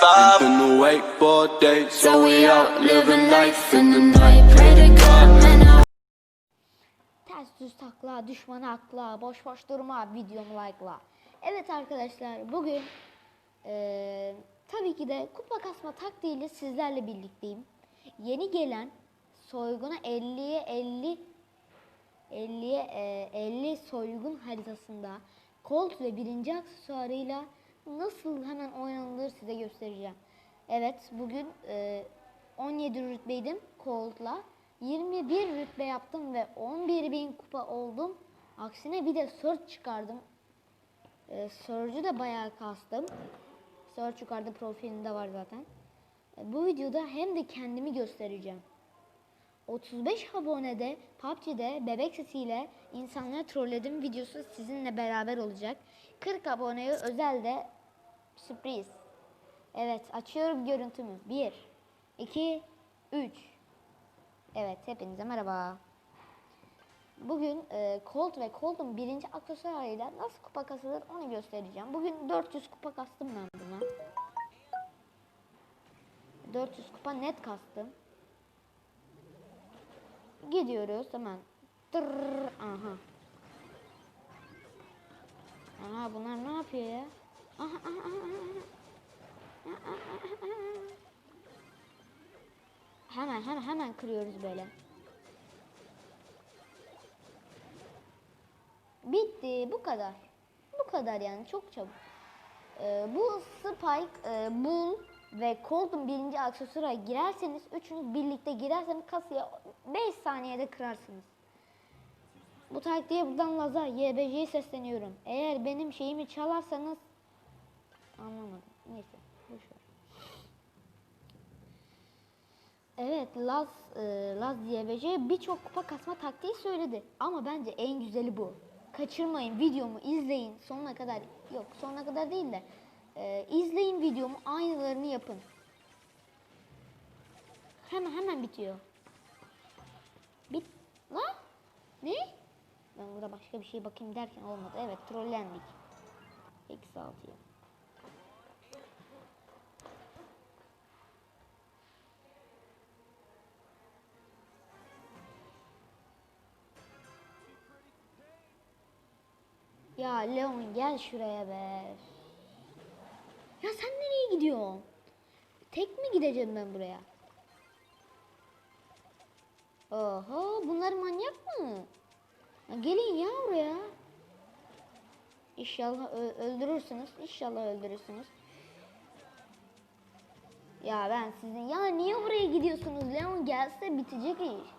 five. Been awake for days, So we out living life in the night. Pray to God, man, I Ters düz takla, düşmanı akla, boş boş durma, videomu like'la. Evet arkadaşlar bugün eee, tabii ki de kupa kasma taktiğiyle sizlerle birlikteyim. Yeni gelen soyguna 50'ye 50 50'ye eee, 50 soygun haritasında Colt ve birinci aksesuarıyla nasıl hemen oynanılır size göstereceğim. Evet bugün eee, 17 rütbeydim Colt'la. 21 rütbe yaptım ve 11.000 kupa oldum. Aksine bir de search çıkardım. Ee, Surge'ü de bayağı kastım. Search yukarıda profilinde var zaten. Ee, bu videoda hem de kendimi göstereceğim. 35 abonede PUBG'de bebek sesiyle insanları trolledim videosu sizinle beraber olacak. 40 aboneye özel de sürpriz. Evet açıyorum görüntümü. 1, 2, 3. Evet hepinize merhaba. Bugün e, Colt ve Colt'un birinci aksesuarıyla nasıl kupa kasılır onu göstereceğim. Bugün 400 kupa kastım ben buna. 400 kupa net kastım. Gidiyoruz hemen. Tırrrr, aha. Aha bunlar ne yapıyor ya? Hemen hemen hemen kırıyoruz böyle. Bitti bu kadar. Bu kadar yani çok çabuk. Ee, bu Spike, e, Bull ve Colt'un birinci aksesuara girerseniz üçünüz birlikte girerseniz kasaya 5 saniyede kırarsınız. Bu taktiğe buradan Laza, YBC'ye sesleniyorum. Eğer benim şeyimi çalarsanız anlamadım. Neyse boşver. Evet Laz, e, Laz YBC birçok kupa kasma taktiği söyledi. Ama bence en güzeli bu. Kaçırmayın videomu izleyin sonuna kadar. Yok sonuna kadar değil de. e, izleyin videomu aynılarını yapın. Hemen hemen bitiyor. Bit... Lan? Ne? Ben burada başka bir şey bakayım derken olmadı. Evet trollendik. Eksi altıya. Ya Leon gel şuraya be. Ya sen nereye gidiyorsun? Tek mi gideceğim ben buraya? Oho bunlar manyak mı? Gelin ya oraya. İnşallah öldürürsünüz. İnşallah öldürürsünüz. Ya ben sizin ya niye oraya gidiyorsunuz? Leon gelse bitecek iş.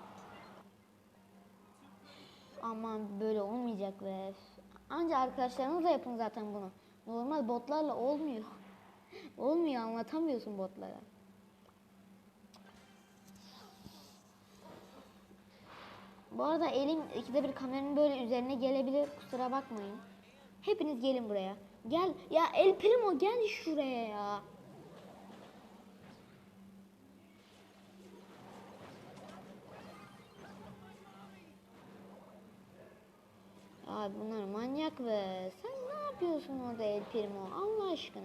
Aman böyle olmayacak be. Anca arkadaşlarınızla yapın zaten bunu. Normal botlarla olmuyor. olmuyor anlatamıyorsun botlara. Bu arada elim ikide bir kameranın böyle üzerine gelebilir. Kusura bakmayın. Hepiniz gelin buraya. Gel. Ya El Primo gel şuraya ya. Abi bunlar manyak be. Sen ne yapıyorsun orada El Primo? Allah aşkına.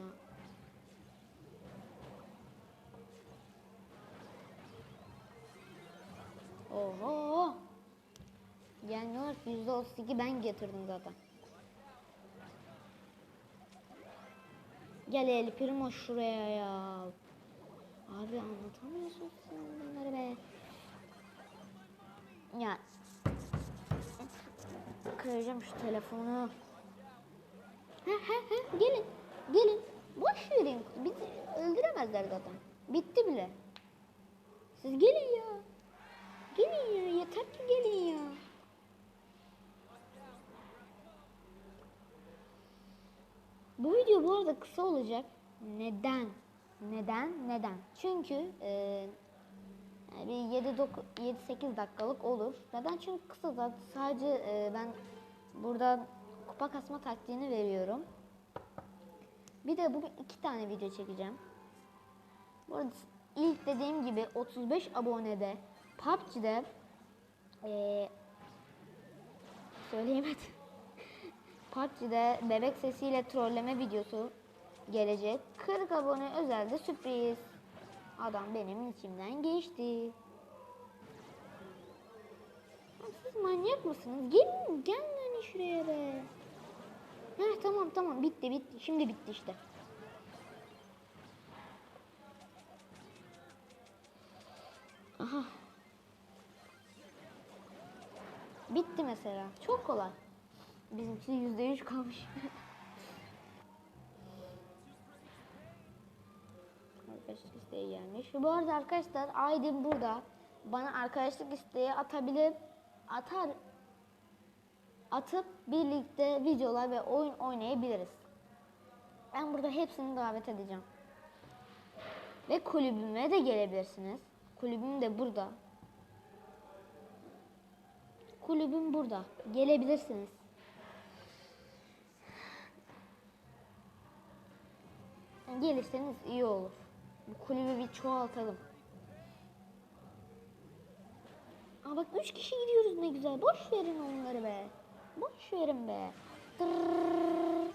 Oho. Gelmiyor. %32 ben getirdim zaten. Gel El Primo şuraya ya. Abi anlatamıyorsun sen bunları be. Ya Kıracağım şu telefonu. He he he gelin. Gelin. Boş verin. Bizi öldüremezler zaten. Bitti bile. Siz gelin ya. Gelin ya. Yeter ki gelin ya. Bu video bu arada kısa olacak. Neden? Neden? Neden? Çünkü yani bir 7-8 dakikalık olur. Neden? Çünkü kısa zaten sadece e, ben burada kupa kasma taktiğini veriyorum. Bir de bugün iki tane video çekeceğim. Bu arada ilk dediğim gibi 35 abonede PUBG'de e, söyleyemedim. PUBG'de bebek sesiyle trolleme videosu gelecek 40 abone özelde sürpriz. Adam benim içimden geçti. Siz manyak mısınız? Gelin gel hani şuraya be. Heh, tamam tamam bitti bitti. Şimdi bitti işte. Aha. Bitti mesela. Çok kolay. Bizimki yüzde yüz kalmış. Arkadaşlık isteği gelmiş. Bu arada arkadaşlar Aydın burada. Bana arkadaşlık isteği atabilir. Atar. Atıp birlikte videolar ve oyun oynayabiliriz. Ben burada hepsini davet edeceğim. Ve kulübüme de gelebilirsiniz. Kulübüm de burada. Kulübüm burada. Gelebilirsiniz. Gelirseniz iyi olur. Bu kulübü bir çoğaltalım. Aa bak üç kişi gidiyoruz ne güzel. Boş verin onları be. Boş verin be. Tırrrr.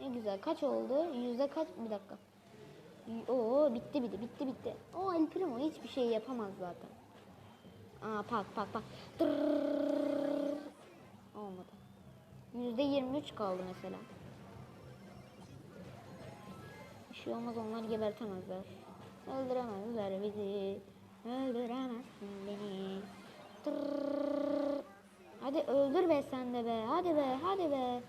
Ne güzel. Kaç oldu? Yüzde kaç? Bir dakika. Oo bitti bitti bitti bitti. O El Primo hiçbir şey yapamaz zaten. Aa pak pak pak. Tırrrr. Olmadı. Yüzde 23 kaldı mesela. Bir şey olmaz onları gebertemezler. Öldüremezler bizi. Öldüremezsin beni. Tırrrr. Hadi öldür be sen de be. Hadi be hadi be.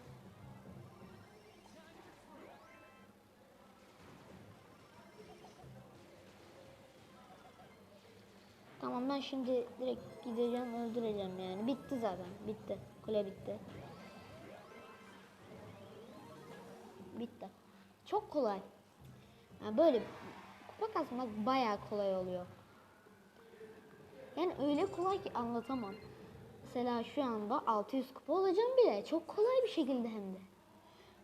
Tamam ben şimdi direkt gideceğim öldüreceğim yani. Bitti zaten. Bitti. Kule bitti. Bitti. Çok kolay. Yani böyle kupa kasmak bayağı kolay oluyor. Yani öyle kolay ki anlatamam. Mesela şu anda 600 kupa olacağım bile. Çok kolay bir şekilde hem de.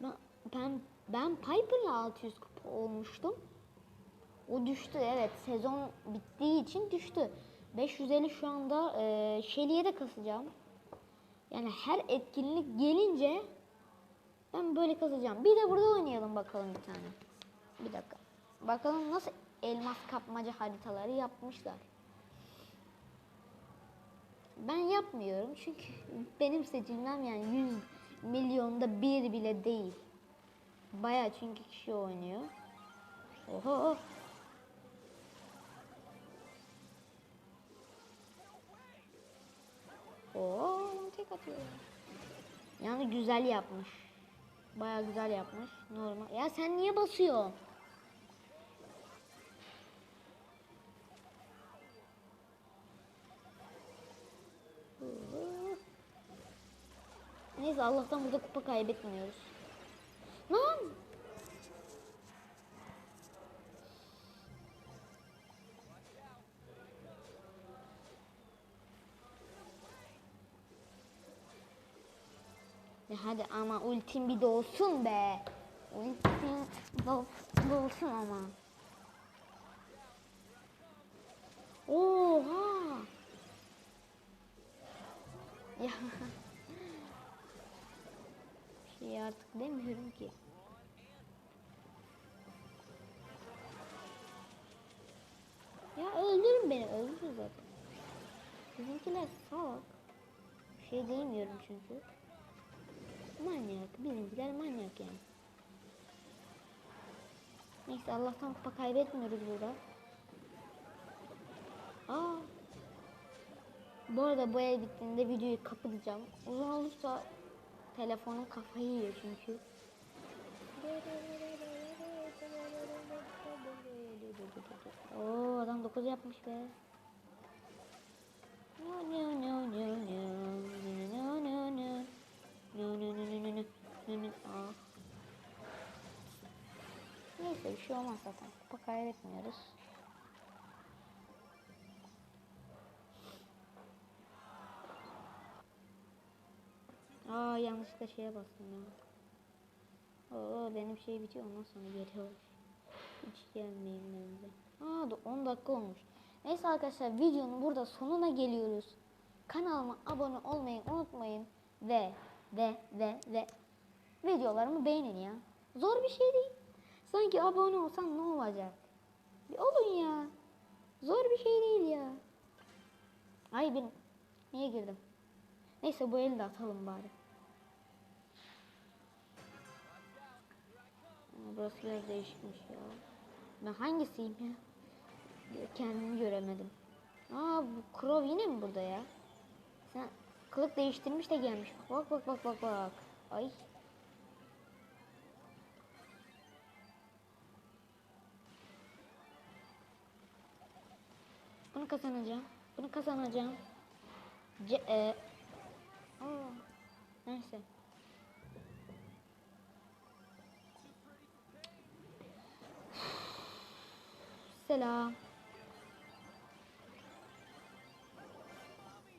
Ben ben, ben Piper'la 600 kupa olmuştum. O düştü evet. Sezon bittiği için düştü. 550 şu anda e, Shelly'e de kasacağım. Yani her etkinlik gelince ben böyle kasacağım. Bir de burada oynayalım bakalım bir tane. Bir dakika. Bakalım nasıl elmas kapmaca haritaları yapmışlar. Ben yapmıyorum çünkü benim seçilmem yani 100 milyonda bir bile değil. Baya çünkü kişi oynuyor. Oho. Oo, tek atıyor. Yani güzel yapmış. Baya güzel yapmış. Normal. Ya sen niye basıyorsun? Neyse Allah'tan burada kupa kaybetmiyoruz. Ya hadi ama ultim bir dolsun be. Ultim dol, dolsun ama. Oha! Ya. Şey artık demiyorum ki. Ya öldürün beni, öldürün zaten. Bizimkiler salak. Bir şey demiyorum çünkü. Manyak, bizimkiler manyak yani. Neyse Allah'tan kupa kaybetmiyoruz burada. Aa. Bu arada bu el bittiğinde videoyu kapatacağım. Uzun olursa telefonun kafayı yiyor çünkü. Oo adam 9 yapmış be. Şey olmaz zaten. Kupa kaybetmiyoruz. Aa yanlışlıkla şeye bastım ya. Oo benim şey bitiyor ondan sonra geliyor. Hiç gelmeyeyim bence. Aa da 10 dakika olmuş. Neyse arkadaşlar videonun burada sonuna geliyoruz. Kanalıma abone olmayı unutmayın ve ve ve ve videolarımı beğenin ya. Zor bir şey değil. Sanki abone olsan ne olacak? Bir olun ya. Zor bir şey değil ya. Ay ben niye girdim? Neyse bu eli de atalım bari. Burası biraz değişikmiş ya. Ben hangisiyim ya? Kendimi göremedim. Aa bu Crow yine mi burada ya? Sen kılık değiştirmiş de gelmiş. Bak bak bak bak bak. Ay. Bunu kazanacağım. Bunu kazanacağım. Ce e Aa, neyse. Selam.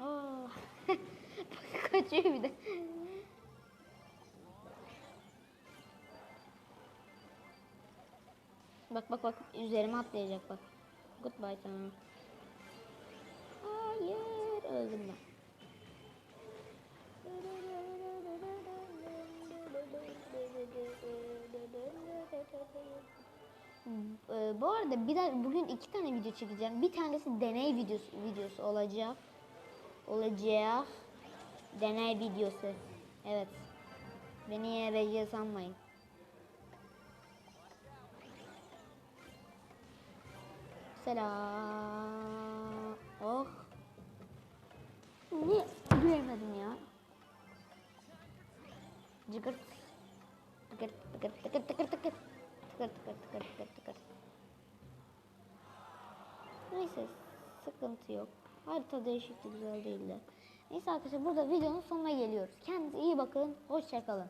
Aa. Kaçıyor bir de. Bak bak bak üzerime atlayacak bak. Goodbye sana. Öldüm ben. Ee, bu arada bir de bugün iki tane video çekeceğim. Bir tanesi deney videosu, videosu olacak. Olacak. Deney videosu. Evet. Beni YRC sanmayın. Selam. Niye göremedim ya? Cıkırt. Tıkır tıkır tıkır tıkır tıkır. Tıkır tıkır tıkır tıkır tıkır. Neyse sıkıntı yok. Harita değişikti güzel değildi. Neyse arkadaşlar burada videonun sonuna geliyoruz. Kendinize iyi bakın. Hoşçakalın.